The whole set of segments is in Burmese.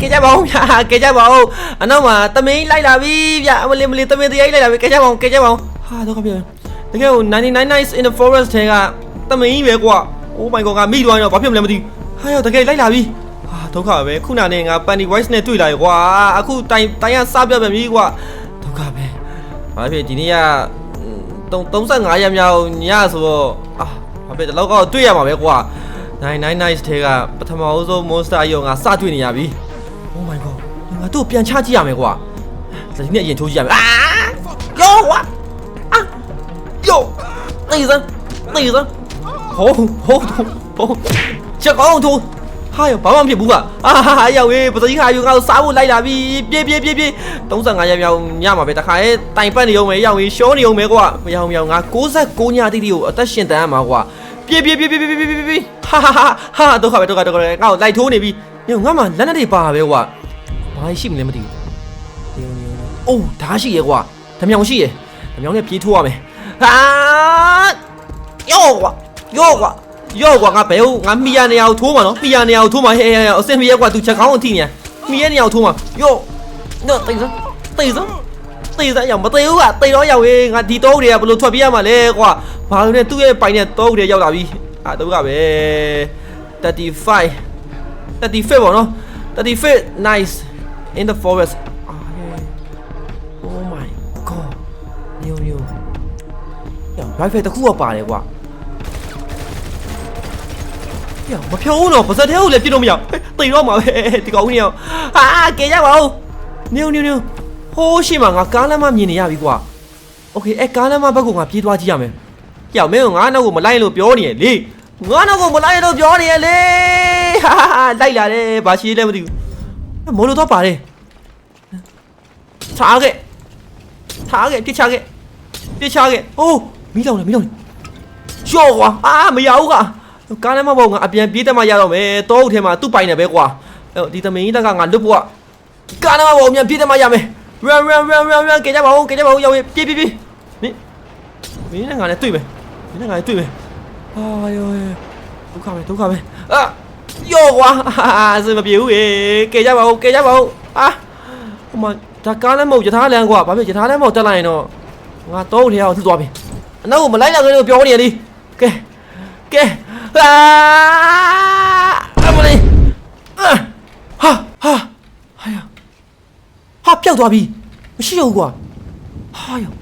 ကဲကြပါဦးဗျာကဲကြပါဦးအနောက်မှာတမင်းလိုက်လာပြီဗျာအမလေးမလေးတမင်းတရားကြီးလိုက်လာပြီကဲကြပါဦးကဲကြပါဦးဟာတော့ခပြန်တကယ်ကို99 nights in the forest ထဲကတမင်းကြီးပဲကွာ Oh my god ငါမိသွားရင်တော့ဘာဖြစ်မလဲမသိဘူးဟာရောတကယ်လိုက်လာပြီဟာဒုက္ခပဲခုနနဲ့ငါ Penny Voice နဲ့တွေ့လာရကွာအခုတိုင်တိုင်ကစပြပြန်ပြီကွာဒုက္ခပဲဘာဖြစ်ဒီနေ့က35ရက်မြောက်ညဆိုတော့အာဘာဖြစ်ဒီလောက်ကတော့တွေ့ရမှာပဲကွာ99 nights ထဲကပထမအဆုံး monster အယောငါစတွေ့နေရပြီ Oh my god ငါတို့ပြန်ချကြည့်ရမယ်ကွာဒီနေ့အရင်ထိုးကြည့်ရမယ်အာယောကွာအာယောနေစမ်းနေစမ်းဟိုးဟိုးဟိုးချက်ကောင်းထိုးဟာရဘာမှမဖြစ်ဘူးကအာဟာရောက်ရေးပစည်းခါယူငါ့ကိုစားဖို့လိုက်လာပြီပြေးပြေးပြေးပြေး35ရက်မြောက်ညမှာပဲတခါရဲ့တိုင်ပတ်နေအောင်ပဲရောက်ရေးရှောနေအောင်ပဲကွာမရောက်မရောက်ငါ69ညတိတိကိုအသက်ရှင်တန်းရမှာကွာပြေးပြေးပြေးပြေးပြေးပြေးပြေးဟာဟာဟာဒုက္ခပဲဒုက္ခဒုက္ခငါ့ကိုလိုက်ထိုးနေပြီညငါမှလက်နဲ့တွေပါပဲကွာ ဘာရှိမလဲမသိဘူးနေနေအိုးဓာရှိရဲ့ကွာဓမြောင်ရှိရဲ့ဓမြောင်နဲ့ပြေးထိုးရမယ်ဟာယောကွာယောကွာယောကွာငါဘယ်ဟုတ်ငါမီယာနေရာကိုထိုးမှာနော်မီယာနေရာကိုထိုးမှာဟဲ့ဟဲ့အစင်မီယာကွာသူချက်ကောင်းအောင်ထိနေမီယာနေရာကိုထိုးမှာယောနော်တိတ်စမ်းတိတ်စမ်းတေးစမ်းရောက်မသေးဘူးကတေးတော့ရောက်ရေးငါဒီတော့တွေကဘယ်လိုထွက်ပြေးရမှာလဲကွာဘာလို့လဲသူ့ရဲ့ပိုင်နဲ့တော့တွေရောက်လာပြီအာတော့ကပဲ35 35ပေါ့နော်35 nice in the forest အာ yeah. oh my god ညိုညိုည rifle တစ်ခုတော့ပါတယ်ကွာညမဖြုံးဘူးတော့ပါစက်သေးကိုလည်းပြစ်လို့မရတိတ်တော့မှာပဲဒီကောင်ကြီးရောဟာကဲရပါဦးညိုညိုညိုဟိုးရှိမှာငါကားလမ်းမမြင်နေရပြီကွာโอเคအဲကားလမ်းမဘက်ကငါပြေးသွားကြည့်ရမယ်ကြောက်မင်းကငါနောက်ကိုမလိုက်လို့ပြောနေရလေငါနောက်ကိုမလိုက်လို့ပြောနေရလေဟာလိုက်လာတယ်ဘာရှိလဲမသိဘူး မိုးလို့တော့ပါတယ်ထားခဲ့ထားခဲ့ပြစ်ချခဲ့ပြစ်ချခဲ့အိုးမီးလောင်တယ်မီးလောင်တယ်ကြော့ကွာအာမရဘူးကကားလမ်းမဘောငါအပြန်ပြေးတက်မှရတော့မယ်တောအုပ်ထဲမှာသူ့ပိုင်နေပဲကွာအဲ့ဒီသမင်းကြီးတက်ကငါလွတ်ဖို့ကကားလမ်းမဘောအမြန်ပြေးတက်မှရမယ် run run run run run ကြကြပါဦးကြကြပါဦးရောက်ပြေးပြေးပြေးမင်းမင်းနဲ့ငါနဲ့တွေ့မယ်မင်းနဲ့ငါနဲ့တွေ့မယ်အာယောဒုက္ခပဲဒုက္ခပဲအာ ယောကွာအစမပြေဘူးရေကြကြပါဦးကြကြပါဦးအာဟိုမှာဒါကားလည်းမဟုတ်ယထာလမ်းကွာဘာဖြစ်ယထာလမ်းမဟုတ်တက်လိုက်ရင်တော့ငါတော့ထဲအောင်ထူသွားပြီအနောက်ကိုမလိုက်လာကြလို့ပြောနေရလေကဲကဲအာအမလေးအာဟာဟာဟာယောဟာပျောက်သွားပြီမရှိတော့ဘူးကွာဟာယော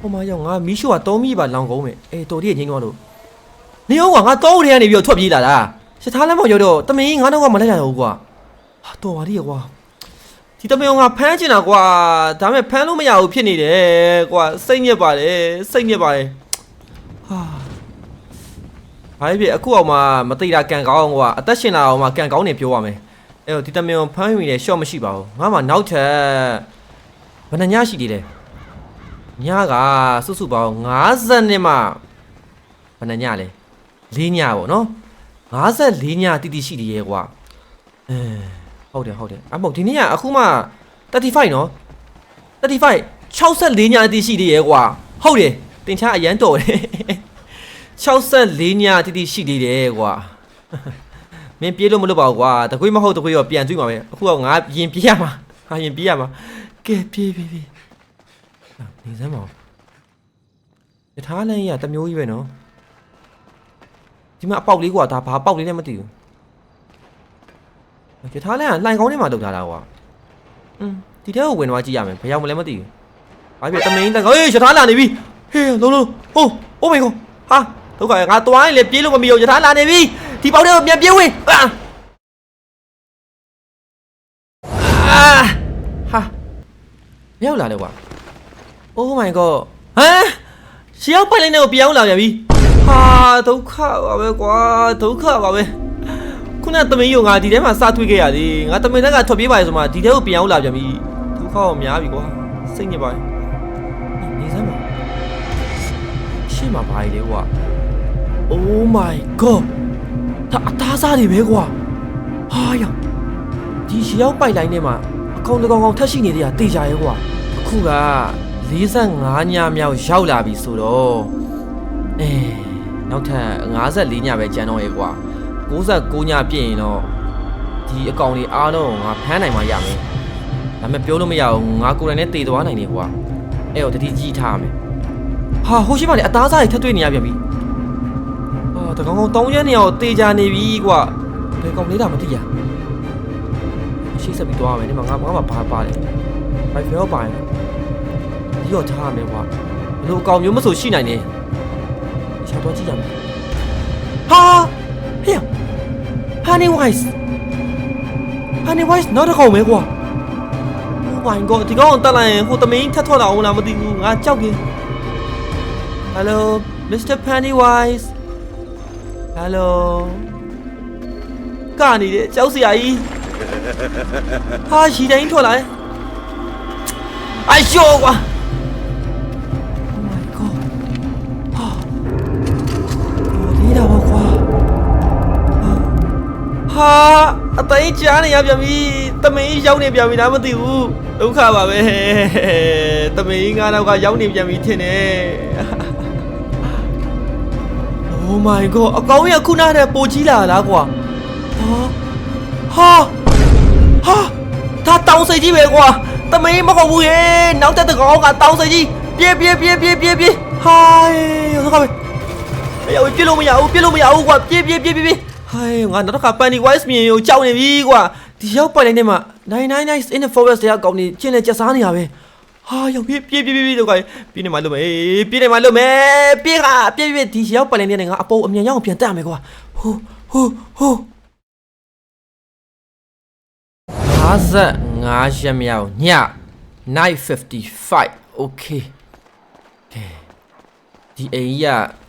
ဟိုမှာယောငါမီးရှို့ကသုံးမိပါလောင်ကုန်မယ်အေးတော်တည်းငိမ့်သွားလို့နေအောင်ကွာငါတောထဲကနေပြီးတော့ထွက်ပြေးလာတာ စထားလမ်းပေါ်ရောက်တော့တမင်ငါတော့ကမလိုက်ရတော့ဘူးကွာဟာတော်ပါလိရကွာဒီတမင်ကဖမ်းချင်တာကွာဒါပေမဲ့ဖမ်းလို့မရဘူးဖြစ်နေတယ်ကွာစိတ်ညစ်ပါတယ်စိတ်ညစ်ပါတယ်ဟာဘာဖြစ်အခုအောင်မှမသိတာကန်ကောင်းကွာအသက်ရှင်လာအောင်မှကန်ကောင်းနေပြောရမယ်အဲ့တော့ဒီတမင်ကိုဖမ်းမိတယ်ရှော့မရှိပါဘူးငါမှနောက်ထပ်ဘယ်နှညရှိသေးလဲညကစုစုပေါင်း50နှစ်မှဘယ်နှညလဲ၄ညပေါ့နော် 54ညတိတိရှိသေးရဲ့ကွာအဲဟုတ်တယ်ဟုတ်တယ်အမဟုတ်ဒီနေ့ကအခုမှ35နော်35 64ညတိတိရှိသေးရဲ့ကွာဟုတ်တယ်တင်ချအရန်တော်တယ်64ညတိတိရှိသေးတယ်ကွာမင်းပြေးလို့မလုပ်ပါဘူးကွာတကွေးမဟုတ်တကွေးရောပြန်ကြည့်မှာပဲအခုကငါရင်ပြေးရမှာငါရင်ပြေးရမှာကဲပြေးပြေးပြေးနေစမ်းပါဦးယထာလန်းကြီးကတမျိုးကြီးပဲနော် ဒီမှာအပေါက်လေးကွာဒါဘာပေါက်လေးလည်းမသိဘူးယထာလန်းကလှိုင်ကောင်းထဲမှာလောက်ထားတာကွာอืมဒီထဲကိုဝင်သွားကြည့်ရမယ်ဘယ်ရောက်မလဲမသိဘူးဘာဖြစ်တမင်းတန်ကောဟေးယထာလာနေပြီဟေးလုံးလုံးဟိုး oh my god ဟာဒုက္ခငါသွားရင်လေပြေးလို့မမီဘူးယထာလာနေပြီဒီပေါက်လေးကိုပြန်ပြေးဝင်အာအာဟာမရောက်လာလဲကွာ Oh my god ဟမ်ရှေးရောက်ပိုက်လိုက်နေကိုပြောင်းလာပြန်ပြီ ဟာဒုက္ခပါပဲကွာဒုက္ခပါပဲခုနကသမီးရောငါဒီထဲမှာစထွေးခဲ့ရသည်ငါသမီးတက်ကထွက်ပြေးပါလေဆိုမှဒီထဲကိုပြောင်းလာပြန်ပြီဒုက္ခတော့များပြီကွာစိတ်ညစ်ပါနေစမ်းပါရှေ့မှာဘာကြီးလဲကွာ Oh my god ဒါအသားစားတွေပဲကွာဟာယောဒီရှေးရောက်ပိုက်လိုင်းထဲမှာအကောင်တကောင်ကောင်ထက်ရှိနေသေးတာတေချာရဲကွာအခုက45ညမြောက်ရောက်လာပြီဆိုတော့အဲ နောက်ထပ်54ညပဲကျန်တော့ရဲကွာ69ညပြည့်ရင်တော့ဒီအကောင်လေးအားလုံးကိုငါဖမ်းနိုင်မှရမယ်ဒါပေမဲ့ပြောလို့မရဘူးငါကိုယ်တိုင်နဲ့တည်သွားနိုင်တယ်ကွာအဲ့တော့တတိကြီးထားရမယ်ဟာဟိုရှိမှလေအသားစားတွေထပ်တွေ့နေရပြန်ပြီဟာတကောင်ကောင်တောင်းရနေအောင်တေးကြနေပြီကွာဘယ်ကောင်လေးတာမသိရရှိစပ်ပြီးသွားမယ်ဒီမှာငါငါမှဘာပါလဲဘိုင်ဖယ်ပါရင်ဒီတော့ထားရမယ်ကွာဘယ်လိုအကောင်မျိုးမဆိုရှိနိုင်နေ ရှာတော့ကြည့်ရမယ်ဟာဟေ့ Honey Wise Honey Wise နောက်တစ်ခေါက်မဲကွာ Oh my god ဒီကောင်တက်လိုက်ရင်ဟိုသမင်းထက်ထွက်လာအောင်လားမသိဘူးငါကြောက်တယ် Hello Mr Pennywise Hello ကနေတယ်ကြောက်စရာကြီးဟာရှီတိုင်းထွက်လာတယ်အိုင်ရှောကွာ ဟာအသိန်းကြားနေရပြန်ပြီတမင်းရောက်နေပြန်ပြီလားမသိဘူးဒုက္ခပါပဲတမင်းငါတော့ကရောက်နေပြန်ပြီထင်တယ် Oh my god အကောင်ရခုနတဲ့ပိုကြီးလာလားကွာဟာဟာဟာဒါတောင်းစိတ်ကြီးပဲကွာတမင်းမဟုတ်ဘူးဟဲ့နောက်တဲ့တကောင်ကတောင်းစိတ်ကြီးပြေးပြေးပြေးပြေးပြေးပြေးဟာဒုက္ခပဲမရဘူးပြစ်လို့မရဘူးပြစ်လို့မရဘူးကွာပြေးပြေးပြေးပြေးပြေး ဟိုင်းငါနောက်တစ်ခါ Penny Wise မြင်ကိုကြောက်နေပြီကွာဒီရောက်ပိုင်လိုက်နေမှာ999 in the forest တရားကောင်းနေချင်းလေကြက်စားနေရပဲဟာရောက်ပြေးပြေးပြေးပြေးတော့ကွာပြေးနေမှလို့မယ်ပြေးနေမှလို့မယ်ပြေးကပြေးပြေးဒီရောက်ပိုင်လိုက်နေငါအပေါ်အမြန်ရောက်အောင်ပြန်တက်ရမယ်ကွာဟိုဟိုဟို55ရက်မြောက်ည955 okay ဒီအိမ်ကြီးက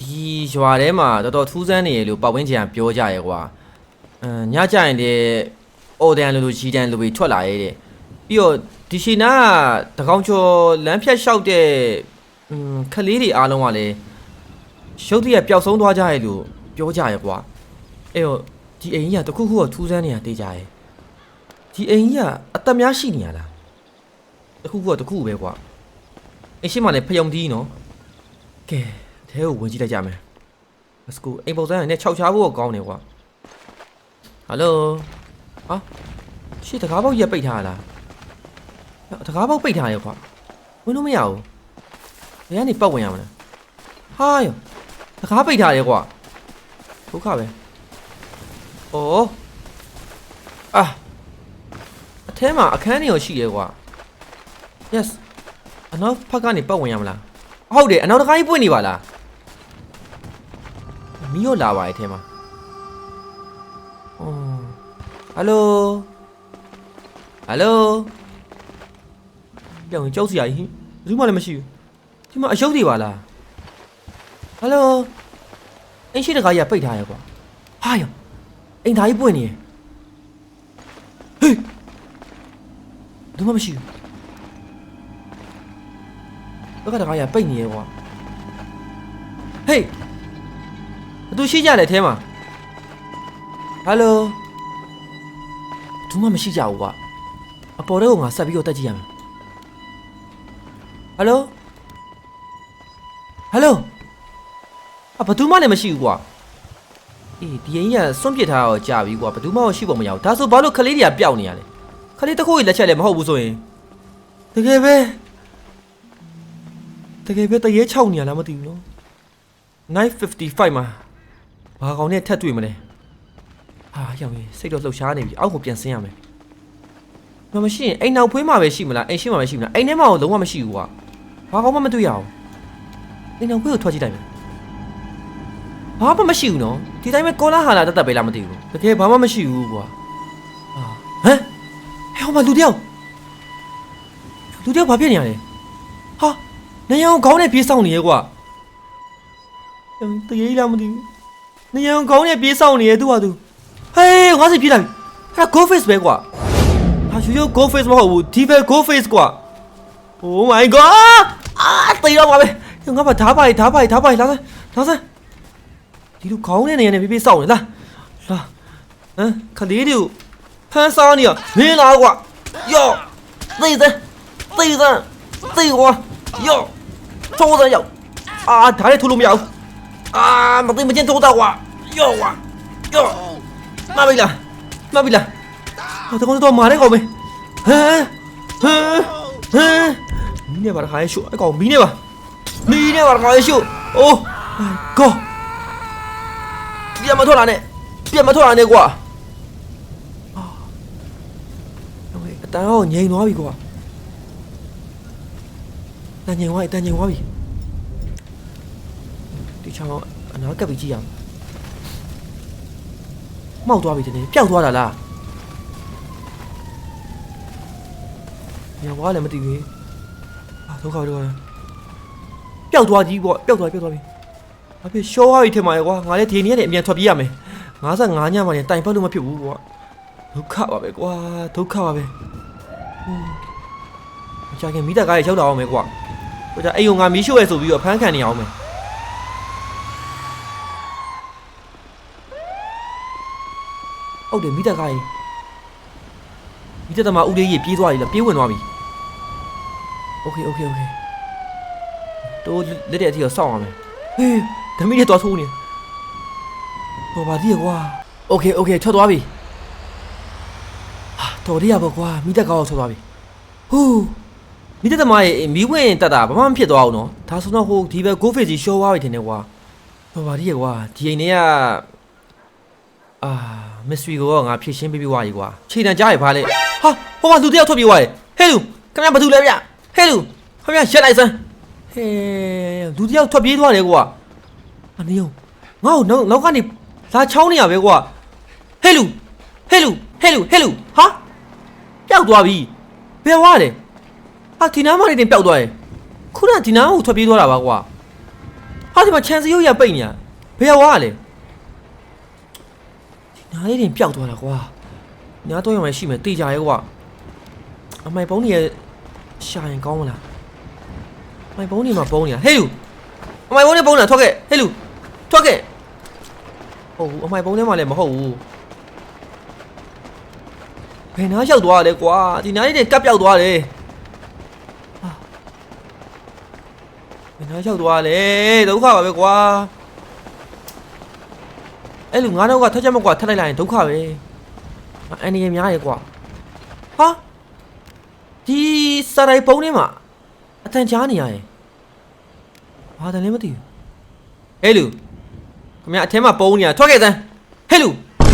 ဒီရွာထဲမှာတော်တော်ထူးဆန်းနေရလို့ပတ်ဝန်းကျင်ကပြောကြရဲကွာအမ်ညကြရင်လေအော်ဒန်လိုလိုကြီးတန်လိုပြီးထွက်လာရဲတဲ့ပြီးတော့ဒီရှိနာကတကောင်ကျော်လမ်းဖြတ်လျှောက်တဲ့အမ်ခလေးတွေအားလုံးကလည်းရုပ်တရက်ပျောက်ဆုံးသွားကြရဲလို့ပြောကြရဲကွာအဲ့တော့ဒီအိမ်ကြီးကတခုခုတော့ထူးဆန်းနေတာသိကြရဲဒီအိမ်ကြီးကအသက်များရှိနေရလားတခုခုကတခုပဲကွာအိမ်ရှိမှလည်းဖယုံသီးနော်ကဲ အဲကိုဝင်ကြည့်လိုက်ကြမယ် Let's go အိမ်ပုံစံနဲ့ခြောက်ချားဖို့ကောင်းတယ်ကွာ Hello ဟာရှေ့တကားပေါက်ရက်ပိတ်ထားရလားတကားပေါက်ပိတ်ထားရကွာဝင်လို့မရဘူးဘယ်ကနေပတ်ဝင်ရမလဲဟာယောတကားပိတ်ထားရကွာဒုက္ခပဲဩအာအထဲမှာအခန်းနေရောရှိရကွာ Yes အနောက်ဖက်ကနေပတ်ဝင်ရမလားဟုတ်တယ်အနောက်တကားကြီးပွင့်နေပါလား မီးရောလာပါရဲ့အဲထဲမှာ။အော်ဟယ်လိုဟယ်လိုကြောင်ကြောက်စရာကြီးဘယ်သူမှလည်းမရှိဘူး။ဒီမှာအယုတ်တွေပါလား။ဟယ်လိုအင်းရှိတကားကြီးကပိတ်ထားရဲ့ကွာ။ဟာယောအိမ်သားကြီးပွင့်နေရဲ့။ဟေးဘယ်သူမှမရှိဘူး။ဘက်ကတကားကြီးကပိတ်နေရဲ့ကွာ။ဟေးဘ သူရှိကြတယ်အဲမှာဟယ်လိုဘူးမှမရှိကြဘူးကွာအပေါ်ထဲကငါဆက်ပြီးတော့တက်ကြည့်ရမယ်ဟယ်လိုဟယ်လိုအဘသူမှလည်းမရှိဘူးကွာအေးဒီရင်ကြီးကစွန့်ပစ်ထားတော့ကြာပြီကွာဘသူမှရှိဖို့မရဘူးဒါဆိုဘာလို့ခလေးတွေကပျောက်နေရလဲခလေးတစ်ခုကြီးလက်ချက်လည်းမဟုတ်ဘူးဆိုရင်တကယ်ပဲတကယ်ပဲတရေချောက်နေရလားမသိဘူးနော်955မှာ ဘာကောင်နဲ့ထက်တွေ့မလဲဟာရောက်ရင်စိတ်တော့လှုပ်ရှားနေပြီအောက်ကိုပြန်ဆင်းရမယ်မမရှိရင်အိမ်နောက်ဖွေးမှာပဲရှိမလားအိမ်ရှိမှာပဲရှိမလားအိမ်ထဲမှာတော့လုံးဝမရှိဘူးကွာဘာကောင်မှမတွေ့ရအောင်အိမ်နောက်ဖွေးကိုထွက်ကြည့်လိုက်မယ်ဘာမှမရှိဘူးနော်ဒီတိုင်းပဲကောလာဟာလာတက်တက်ပဲလားမသိဘူးတကယ်ဘာမှမရှိဘူးကွာဟာဟမ်ဟဲ့ဟိုမှာလူတယောက်လူတယောက်ဘာဖြစ်နေရလဲဟာနေအောင်ခေါင်းနဲ့ပြေးဆောင်နေရဲကွာတကယ်လားမသိဘူး နေရန်ကောင်းနဲ့ပြေးဆောင်နေရသူ့ဟာသူဟေးငါစီပြေးလာပြီအဲ့ဒါ go face ပဲကွာဟာရိုးရိုး go face မဟုတ်ဘူးဒီပဲ go face ကွာ oh my god အာတေးတော့ပါပဲငါဘာဓားပါဓားပါဓားပါလာစမ်းလာစမ်းဒီလိုကောင်းတဲ့နေရာနဲ့ပြေးပြေးဆောင်နေလားလာဟမ်ခလေးတွေကိုဖမ်းဆောင်နေရမင်းလားကွာယောသေစမ်းသေစမ်းသေကွာယော抽上药啊，他也吐了没有？啊，မသိမချင်းထိုးတော့ ကွာယောကွာယောမမေးလားမှတ်ပြီလားဟာတကောင်တော့မာတဲ့ကောင်ပဲဟမ်ဟမ်ဟမ်မီးနေပါတခါရှုအကောင်မီးနေပါမီးနေပါတခါရှုအိုး my god ပြန်မထွက်လာနဲ့ပြန်မထွက်လာနဲ့ကွာအာဟိုအတန်တော့ငြိ မ်သွားပြီကွာတန်ငြိမ်သွားပြီတန်ငြိမ်သွားပြီဒီချောင်းအနာကပ်ပြီးကြည့်ရအောင်မှောက်သွားပြီတဲ့ပျောက်သွားတာလားညဝါလည်းမသိဘူးအာဒုက္ခဒုက္ခပျောက်သွားကြီးပေါ့ပျောက်သွားပျောက်သွားပြီအဖေရှောသွားပြီထင်ပါရဲ့ကွာငါလည်းဒီနေ့ကနေအမြန်ထွက်ပြေးရမယ်55ညမှလည်းတိုင်ပတ်လို့မဖြစ်ဘူးကွာဒုက္ခပါပဲကွာဒုက္ခပါပဲဟွန်းကြာခင်မိသားကားရေရောက်လာအောင်မယ်ကွာဟိုကြအိမ်ုံငါမီးရှို့ရဲဆိုပြီးတော့ဖမ်းခံနေအောင်မ ဟုတ်တယ်မိသားကားရေမိသားသမားဦးလေးကြီးပြေးသွားပြီလားပြေးဝင်သွားပြီโอเคโอเคโอเคတို့လက်တဲ့အထိတော့စောင့်အောင်မယ် ဟေးဓမီနဲ့သွားထိုးနေဟောပါသေးကွာโอเคโอเคထွက်သွားပြီဟာတော်ရရပါကွာမိတက်ကောက်ထွက်သွားပြီဟူးမိတက်သမားရဲ့မီးဝင်တက်တာဘာမှမဖြစ်သွားဘူးနော်ဒါဆိုတော့ဟိုဒီဘက် go face ကြီးရှော့သွားပြီထင်တယ်ကွာဟောပါသေးကွာဒီအိမ်ထဲကအာ mystery ကိုတော့ငါဖြည့်ရှင်းပေးပြီးွားပြီကွာခြေတံကြားရပါလေဟာဟိုမှာလူတစ်ယောက်ထွက်ပြေးသွားတယ်ဟဲ့လူခင်ဗျာဘာတူလဲဗျဟဲ့လူခင်ဗျာရက်လိုက်စမ်းဟဲလူတယောက်ထွက်ပြေးသွားတယ်ကွာအနည်းအောင်ငါ့ကိုနောက်နောက်ကနေလာချောင်းနေရပဲကွာဟဲလူဟဲလူဟဲလူဟဲလူဟာပျောက်သွားပြီဘယ်ဝါလဲဟာဒီနားမလေးတင်ပျောက်သွားတယ်ခုနကဒီနားကိုထွက်ပြေးသွားတာပါကွာဟာဒီမှာချန်စီရုပ်ရပိတ်နေရဘယ်ဝါလဲ ဒီနားလေးတင်ပျောက်သွားတာကွာညာတော့ရမယ်ရှိမယ်တေးကြရဲကွာအမိုင်ပုံးနေရရှာရင်ကောင်းမလားမိုင်ပုံးနေမှာပုံးနေတာဟဲ့လူအမိုင်ပုံးနေပုံးနေတာထွက်ခဲ့ဟဲ့လူထွက်ခဲ့ဟုတ်ဘူးအမိုင်ပုံးထဲမှာလည်းမဟုတ်ဘူးဘယ်နားရောက်သွားလဲကွာဒီနားလေးတွေကပ်ပြောက်သွားတယ်ဟာဘယ်နားရောက်သွားလဲဒုက္ခပါပဲကွာ အဲ့လူငါးနောက်ကထက်ချက်မကွာထက်လိုက်လိုက်ရင်ဒုက္ခပဲအန်ဒီရများရေကွာဟာဒီစရိုက်ပုံးထဲမှာအတန်ကြားနေရရင်ဘာတလဲမသိဘူးဟဲ့လူခမရအထဲမှာပုံးနေတာထွက်ခဲ့စမ်းဟဲ့လူ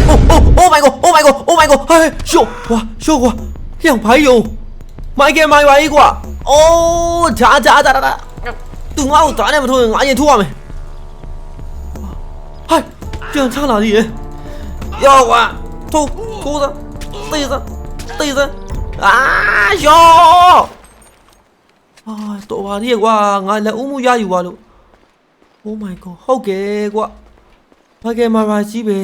အိုးအိုး oh my god oh my god oh my god ဟဲ့ရှော့ဝါရှော့ကွာဟျောင်ဘာယုံမိုက်ကယ်မိုင်ပါကြီးကွာအိုးဂျာဂျာဂျာဂျာသူငါ့ကိုဓာတ်နဲ့မထိုးရင်ငါအရင်ထိုးရမယ်ဟို င်ပြန်ချလာသေးရဲ့ယောကွာထိုးထိုးစမ်းတေးစမ်းတေးစမ်းအာယောအာတော်ပါရဲ့ကွာငါလက်ဦးမှုရယူပါလို့ Oh my god ဟုတ်ကဲ့ကွာဘာကဲမှာပါကြီးပဲ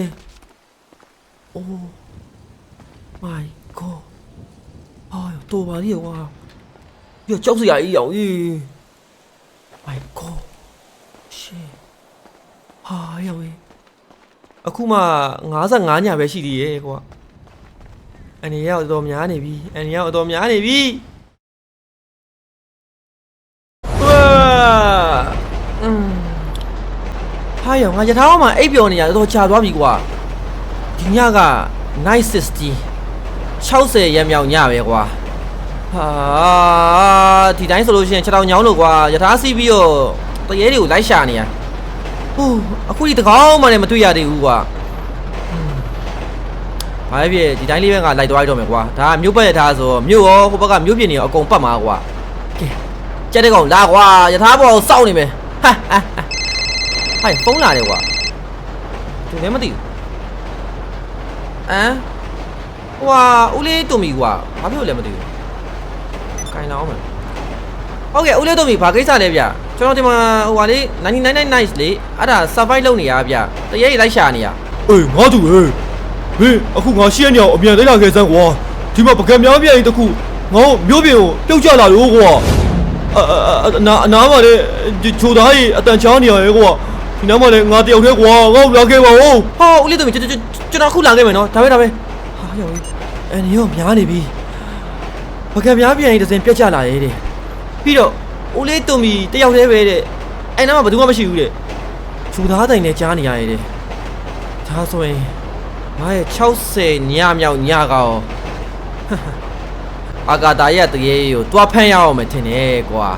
Oh my god အာတော်ပါရဲ့ကွာပြကြောက်စရာကြီးအောင်ကြီး My god shit ဟာရောက်ရင် အခုမှ55ညပဲရှိသေးရဲ့ကွာအနေရောက်တော်များနေပြီအနေရောက်တော်များနေပြီဝါอืมဟာရောငါရထားအောင်မှာအိပ်ပျော်နေရတော့ကြာသွားပြီကွာဒီညက960 60ရက်မြောက်ညပဲကွာဟာဒီတိုင်းဆိုလို့ရှိရင်ခြေထောင်ညောင်းလို့ကွာရထားစီးပြီးတော့တရေတွေကိုလိုက်ရှာနေရ ဟူးအခုဒီတကောင်းမှလည်းမတွေ့ရသေးဘူးကွာอืมဘာဖြစ်ဒီတိုင်းလေးပဲငါလိုက်သွားရတော့မယ်ကွာဒါကမြို့ပတ်ရထားဆိုတော့မြို့ရောဟိုဘက်ကမြို့ပြင်တွေရောအကုန်ပတ်မှာကွာကဲကြက်တဲ့ကောင်လာကွာယထာဘောကိုစောင့်နေမယ်ဟာဟာဟာဟိုင်ဖုန်းလာတယ်ကွာသူလည်းမသိဘူးအမ်ဟွာဦးလေးတုံမီကွာဘာဖြစ်လို့လဲမသိဘူးခိုင်းလာအောင်မယ် ဟုတ်ကဲ့ဦးလေးတုံမီဘာကိစ္စလဲဗျကျွန်တော်ဒီမှာဟိုဟာလေး99 nice လေအဲ့ဒါ survive လုပ်နေရဗျတရေလိုက်ရှာနေရအေးငါသူဟဲ့ဟေးအခုငါရှင်းနေအောင်အမြန်လိုက်လာခဲ့စမ်းကွာဒီမှာပကံများပြန်ရင်တခုငါ့မျိုးပြင်ကိုပြုတ်ကျလာလို့ကွာအအအနာအနာမှာလေဒီချိုသားကြီးအတန်ချောင်းနေရရဲ့ကွာဒီနားမှာလေငါတယောက်တည်းကွာငါ့ကိုလာခဲ့ပါဦးဟောဦးလေးတုံမီကျွန်တော်ကျွန်တော်အခုလာခဲ့မယ်နော်ဒါပဲဒါပဲဟာရောက်ပြီအဲ့ဒီရောများနေပြီပကံများပြန်ရင်တစ်စင်ပြက်ကျလာရဲ့တဲ့ ပြီးတော့ဦးလေးတုံမီတယောက်တည်းပဲတဲ့အဲ့နားမှာဘယ်သူမှမရှိဘူးတဲ့ခြူသားတိုင်နဲ့ကြားနေရရဲ့တဲ့ဒါဆိုရင်ငါရဲ့60ညမြောက်ညကောင်အာကာတာရဲ့တရေကိုတွားဖမ်းရအောင်မယ်ထင်တယ်ကွာ